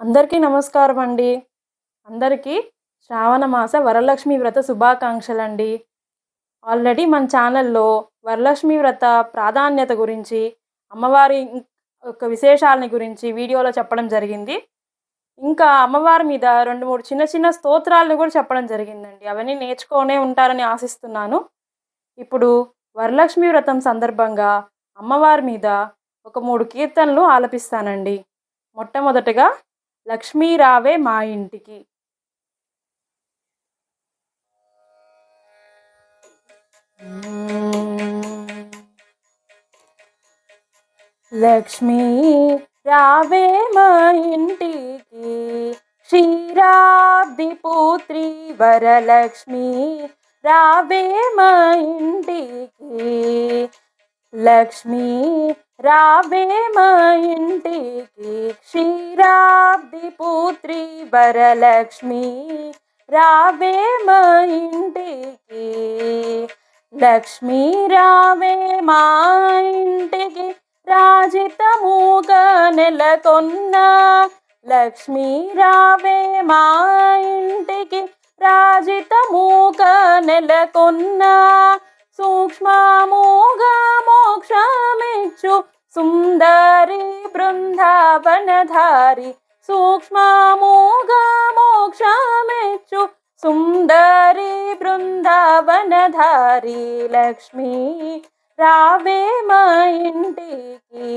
అందరికీ నమస్కారం అండి. అందరికీ శ్రావణ మాస వరలక్ష్మి వ్రత శుభాకాంక్షలండి. ఆల్రెడీ మన ఛానల్లో వరలక్ష్మి వ్రత ప్రాధాన్యత గురించి అమ్మవారి యొక్క విశేషాలని గురించి వీడియోలో చెప్పడం జరిగింది. ఇంకా అమ్మవారి మీద రెండు మూడు చిన్న చిన్న స్తోత్రాలను కూడా చెప్పడం జరిగిందండి. అవన్నీ నేర్చుకొనే ఉంటారని ఆశిస్తున్నాను. ఇప్పుడు వరలక్ష్మి వ్రతం సందర్భంగా అమ్మవారి మీద ఒక మూడు కీర్తనలు ఆలపిస్తానండి. మొట్టమొదటగా లక్ష్మీ రావే మా ఇంటికి. లక్ష్మీ రావే మా ఇంటికి. క్షీరాబ్ది పుత్రి వరలక్ష్మి రావే మా ఇంటికి. లక్ష్మీ రావే మా ఇంటికి క్షీరాబ్ది పుత్రి వరలక్ష్మి రావే మా ఇంటికి లక్ష్మీ రావే మా ఇంటికి రాజితముగా నెలకొన్న లక్ష్మీ రావే మా ఇంటికి రాజితముగా నెలకొన్న సూక్ష్మముగా మోక్షమిచ్చు సుందరి బృందావనధారి సూక్ష్మముగా మోక్షమెచ్చు సుందరి బృందావనధారి లక్ష్మీ రావే మా ఇంటికి.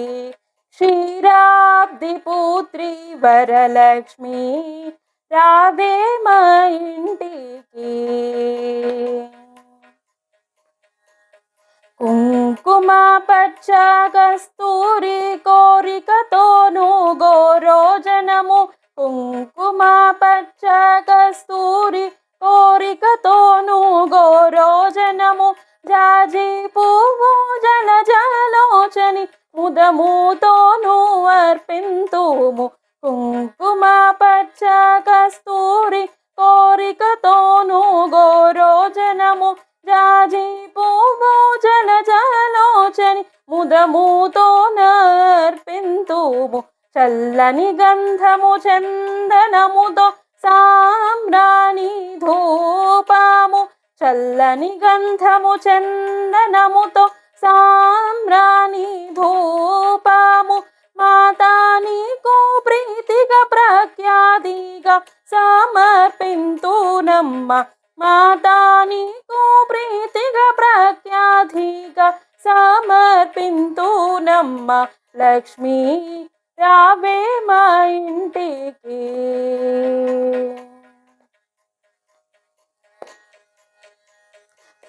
క్షీరాబ్ది పుత్రి వరలక్ష్మి రావే మా ఇంటికి. కుంకుమ పచ్చ కస్తూరి కోరికతోను గోరోజనము కుంకుమ పచ్చ కస్తూరి కోరికతోను గోరోజనము జాజి పువ్వు జల జలోచని ముదముతోను అర్పింతుము కుంకుమ పచ్చ కస్తూరి కోరికతోను గోరోజనము జాజి పువ్వు జల ముదముతో నర్పింతుము చల్లని గంధము చందనముతో సామ్రాణి ధూపము. చల్లని గంధము చందనముతో సామ్రాణి ధూపము. మాతా నీకు ప్రీతిగా ప్రఖ్యాతిగా సమర్పింతునమ్మ. మాతా నీకు ప్రీతిగా సమర్పింతునమ్మ లక్ష్మీ రావే మా ఇంటికి.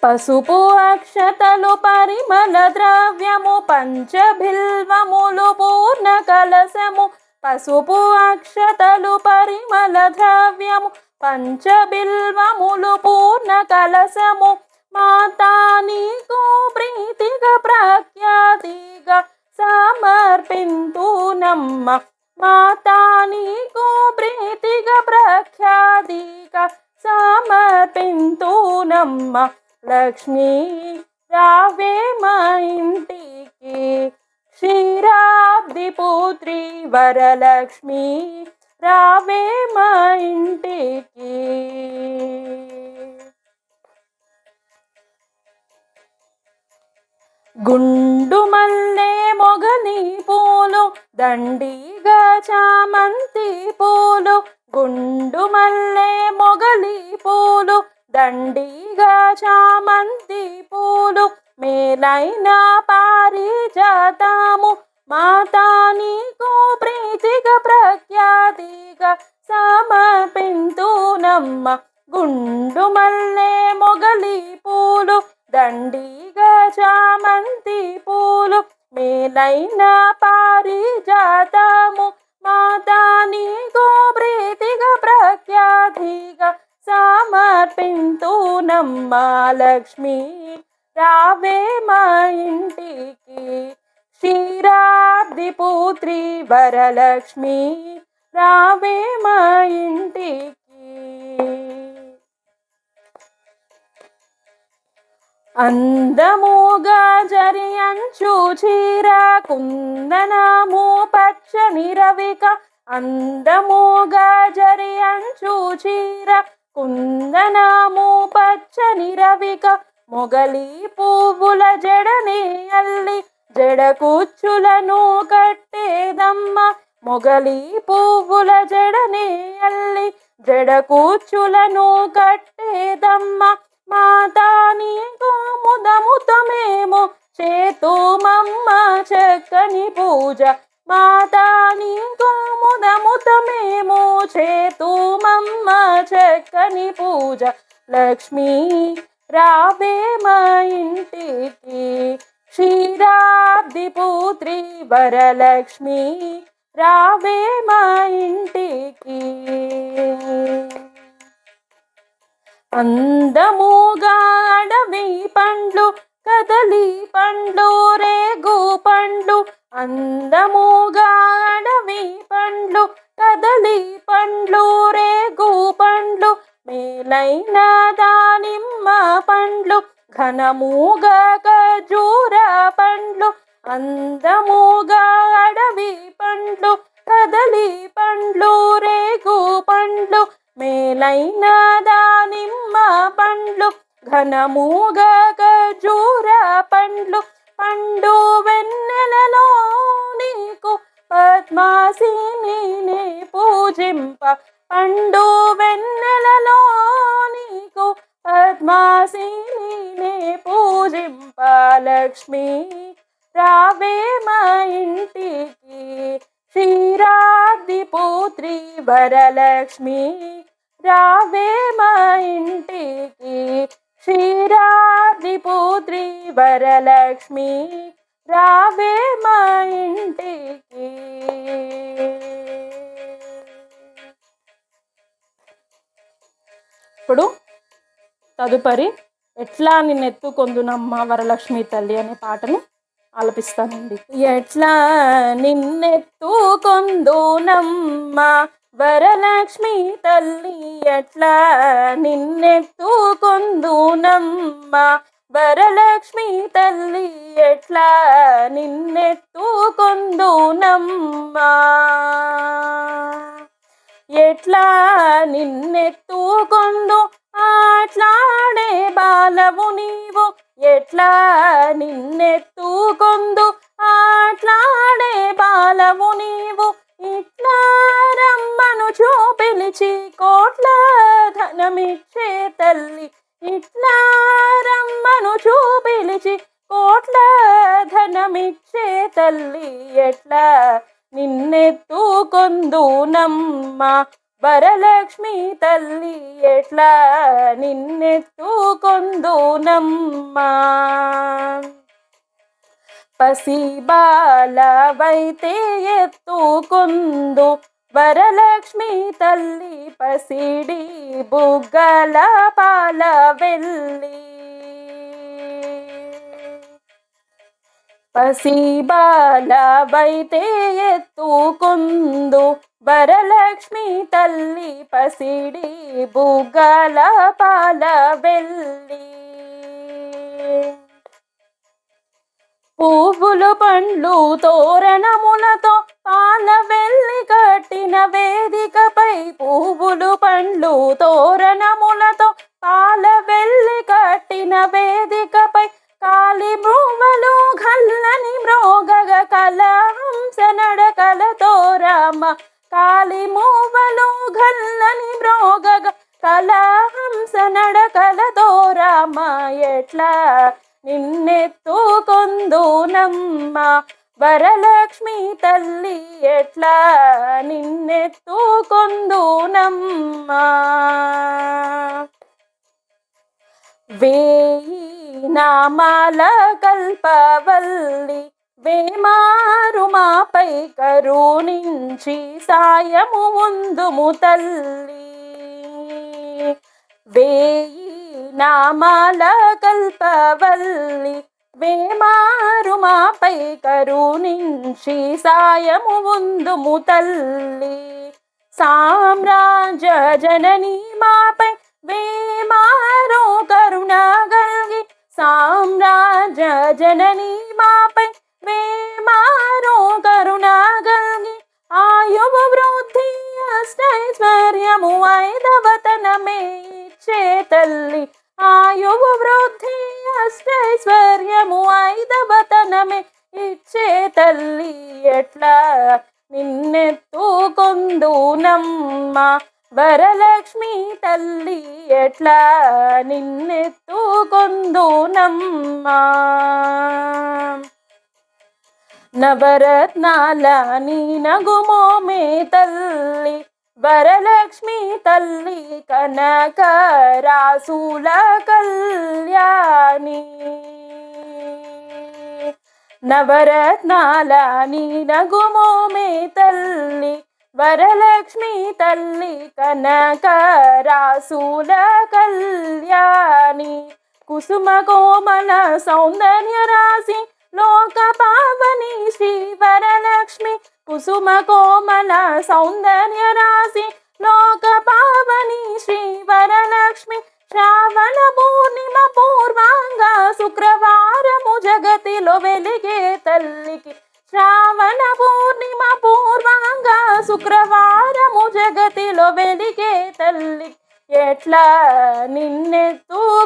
పసుపు అక్షతలు పరిమళ ద్రవ్యము పంచభిల్వములు పూర్ణ కలశము. పసుపు అక్షతలు పరిమళ ద్రవ్యము పంచబిల్వములు పూర్ణ కలశము. మాతా నీకు ప్రీతిగా ప్రఖ్యాతిగా సమర్పింతునమ్మ మాతా నీకు ప్రీతిగా ప్రఖ్యాతిగా సమర్పింతునమ్మ లక్ష్మీ రావే మా ఇంటికి. క్షీరాబ్ది పుత్రి వరలక్ష్మి రావే మా ఇంటికి. గుండు మల్లె దండిగా చామంతి పూలు గుండు మల్లె మొగలి పూలు దండిగా చామంతి పూలు మేలైన పారిజాతము మాతా నీకు ప్రీతిగా ప్రఖ్యాతిగా సమర్పింతునమ్మ. గుండు మల్లె మొగలి పూలు దండిగా చామంతి పూలు మేలైన పారిజాతము మాతా నీకు ప్రీతిగా ప్రఖ్యాతిగా సమర్పింతునమ్మ లక్ష్మి. రావే మా ఇంటికి క్షీరాబ్ది పుత్రి వరలక్ష్మి. రావే మా ఇంటికి అందముగా జరియంచు చీర కుందనము పచ్చని రవిక. అందముగా జరియంచు చీర కుందనాము పచ్చని రవిక. మొగలి పువ్వుల జడనే అల్లి జడ కూచ్చులను కట్టేదమ్మ. మొగలి పువ్వుల జడనే అల్లి జడ కూచ్చులను కట్టేదమ్మ. మాతా నీకు ముదముతమేమో చేతుమమ్మ చక్కని పూజ. మాతా నీకు ముదముతమేమో చేతుమమ్మ చక్కని పూజ. లక్ష్మీ రావే మా ఇంటికి క్షీరాబ్ది పుత్రి వరలక్ష్మి రావే మా ఇంటికి. అందము అందముగా అడవి పండ్లు కదలి పండ్లు రేగు పండ్లు. అందముగా అడవి పండ్లు కదలి పండ్లు రేగు పండ్లు. మేలైన దానిమ్మ పండ్లు ఘనముగా ఖజూర పండ్లు. అందముగా అడవి పండ్లు కదలి పండ్లు రేగు పండ్లు. మేలైన ఘనముగా ఖజూర పండ్లు పండు వెన్నెలలో నీకు పద్మాసిని పూజింప. పండు వెన్నెలలో నీకు పద్మాసిని పూజింప. లక్ష్మి రావే మా ఇంటికి. క్షీరాబ్ది పుత్రి వరలక్ష్మి రావే మా ఇంటికి. క్షీరాబ్ది పుత్రి వరలక్ష్మి రావే మా ఇంటికి. ఇప్పుడు తదుపరి ఎట్లా నిన్నెత్తుకొందునమ్మ వరలక్ష్మి తల్లి అనే పాటను ఆలపిస్తానండి. ఎట్లా నిన్నెత్తుకొందునమ్మ వరలక్ష్మి తల్లి ఎట్లా నిన్నెత్తుకొందునమ్మ? వరలక్ష్మి తల్లి ఎట్లా నిన్నెత్తుకొందునమ్మ? ఎట్లా నిన్నెత్తుకొందు ఆట్లాడే బాలవు నీవు. ఎట్లా నిన్నెత్తుకొందు ఆట్లాడే బాలవు నీవు నుంచి కోట్ల ధనమిచ్చే తల్లి ఇట్లా రమ్మను చూపిలిచి కోట్ల ధనమిచ్చే తల్లి ఎట్లా? నిన్నెత్తుకొందు నమ్మ వరలక్ష్మి తల్లి ఎట్లా? నిన్నెత్తుకొందు నమ్మ పసిబాలవైతే ఎత్తుకుందు వరలక్ష్మి తల్లి పసిడి బుగ్గల పాల వెళ్ళి పసిబాలవైతే ఎత్తుకుందు వరలక్ష్మి తల్లి పసిడి బుగ్గల పాల వెళ్ళి పువ్వులు పండ్లు తోరణములతో పాల వెళ్ళి కట్టిన వేదికపై పువ్వులు పండ్లు తోరణములతో పాల వెళ్ళి కట్టిన వేదికపై కాలి బ్రువ్వలు గల్లని మ్రోగగ కలహంస నడకలతో రామ కాలి మూవలు గల్లని మ్రోగగ కలహంస నడకలతో రామ ఎట్లా నిన్నెత్తుకొందు నమ్మ వరలక్ష్మి తల్లి ఎట్లా నిన్నెత్తుకొందునమ్మా? వేయి నామాల కల్పవల్లి వేమారు మాపై కరుణించి సాయము ముందుము తల్లి. వేయి నామాల కల్పవల్లి వేమారు మాపై కరుణించి సాయము ఉందుము తల్లి. సామ్రాజ్య జనని మాపై వేమారు కరుణ గల్గి సామ్రాజ్య జనని మాపై వేమారు కరుణ గల్గి ఆయువు వృద్ధి అష్టైశ్వర్యము ఐదవతనమే ఇచ్చే తల్లి. ఆయువు వృద్ధి అష్టైశ్వర్యము ఐదవతనమే. ఇచ్చే తల్లి ఎట్లా? నిన్నెత్తుకొందునమ్మ. వరలక్ష్మి తల్లి ఎట్లా? నిన్నెత్తుకొందునమ్మ. నవరత్నాల నీ నగుమోమే తల్లి. వరలక్ష్మి తల్లి కనక రాసుల కళ్యాణి. నవరత్నాల నీ నగుమోమే తల్లి వరలక్ష్మి తల్లి కనక రాసుల కళ్యాణి. కుసుమ కోమల సౌందర్య రాశి లోక పావని శ్రీ వరలక్ష్మి కుసుమ కోమల సౌందర్య రాశి. లోక పావని శ్రీ వరలక్ష్మి శ్రావణ పూర్ణిమ పూర్వాంగ శుక్రవారము జగతిలో వెలిగే తల్లికి. శ్రావణ పూర్ణిమ పూర్వాంగ శుక్రవారము జగతిలో వెలిగే తల్లి ఎట్లా నిన్నెత్తుకొందునమ్మ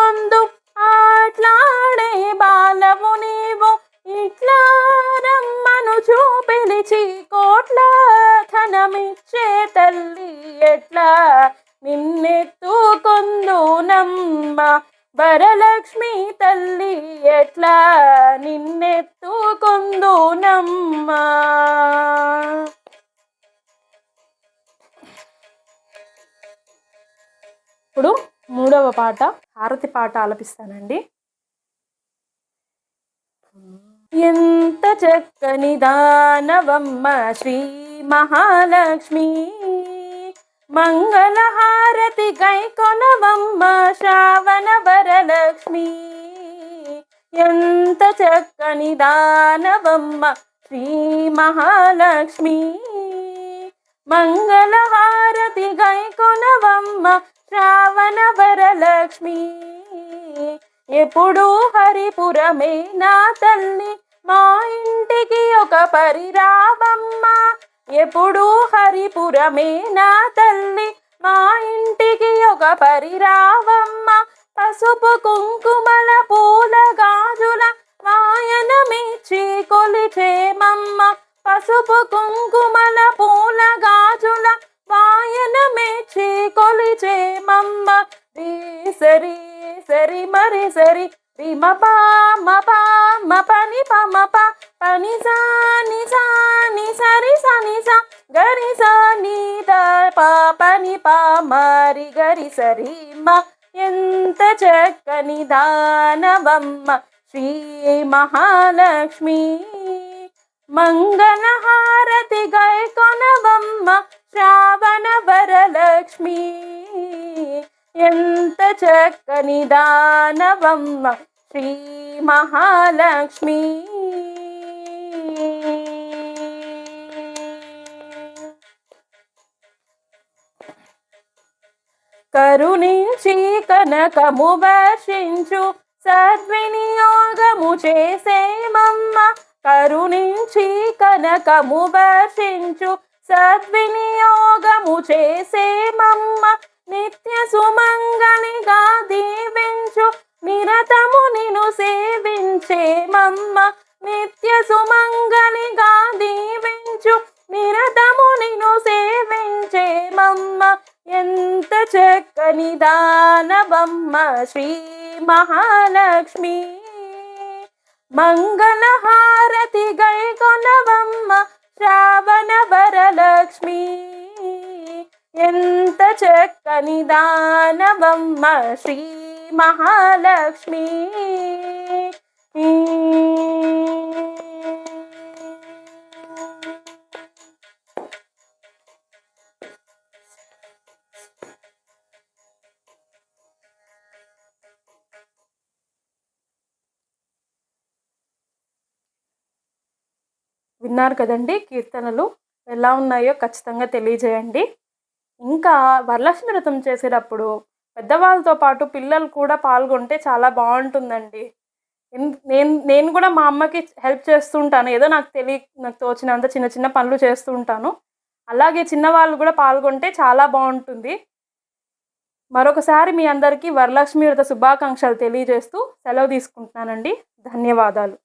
మూడవ పాట హారతి పాట ఆలపిస్తానండి. ఎంత చక్కని దానవమ్మ శ్రీ మహాలక్ష్మి మంగళహారతి గైకొనవమ్మ శ్రావణ వరలక్ష్మి. ఎంత చక్కని దానవమ్మ శ్రీ మహాలక్ష్మి. మంగళహారతి గైకొనవమ్మ శ్రావణ వరలక్ష్మి. ఎప్పుడు హరిపురమే నా తల్లి మా ఇంటికి ఒక పరిరావమ్మ. ఎప్పుడు హరిపురమే నా తల్లి మా ఇంటికి ఒక పరిరావమ్మ. పసుపు కుంకుమల పూల గాజుల వాయనమిచ్చి కొలిచేమమ్మ పసుపు కుంకుమల పూల గాజుల వాయనమిచ్చి కొలిచేమమ్మ రీ సరి సరి మరి సరి. రిమ పా మ పా మ పని ప మ ప. పని సా ని సా ని సరి సా ని సా. గరి సా ని ద ప పని ప మరి గరి సరి మ. ఎంత చక్కని దానవమ్మ. శ్రీ మహాలక్ష్మి. మంగళహారతి గైకొనవమ్మ శ్రావణ వరలక్ష్మి. ఎంత చక్కని దానవమ్మ శ్రీ మహాలక్ష్మి. కరుణించి కనకము వర్షించు సద్వినియోగము చేసేమమ్మ కరుణించి కనకము వర్షించు సద్వినియోగము చేసి లక్ష్మి ఎంత చక్కని దానవమ్మ శ్రీ మహాలక్ష్మి. విన్నారు కదండి కీర్తనలు. ఎలా ఉన్నాయో ఖచ్చితంగా తెలియజేయండి. ఇంకా వరలక్ష్మి వ్రతం చేసేటప్పుడు పెద్దవాళ్ళతో పాటు పిల్లలు కూడా పాల్గొంటే చాలా బాగుంటుందండి. ఎన్- నేను నేను కూడా మా అమ్మకి హెల్ప్ చేస్తూ ఉంటాను ఏదో నాకు తెలియ నాకు తోచినంత చిన్న చిన్న పనులు చేస్తూ ఉంటాను అలాగే చిన్నవాళ్ళు కూడా పాల్గొంటే చాలా బాగుంటుంది. మరొకసారి మీ అందరికీ వరలక్ష్మి వ్రత శుభాకాంక్షలు తెలియజేస్తూ సెలవు తీసుకుంటున్నానండి. ధన్యవాదాలు.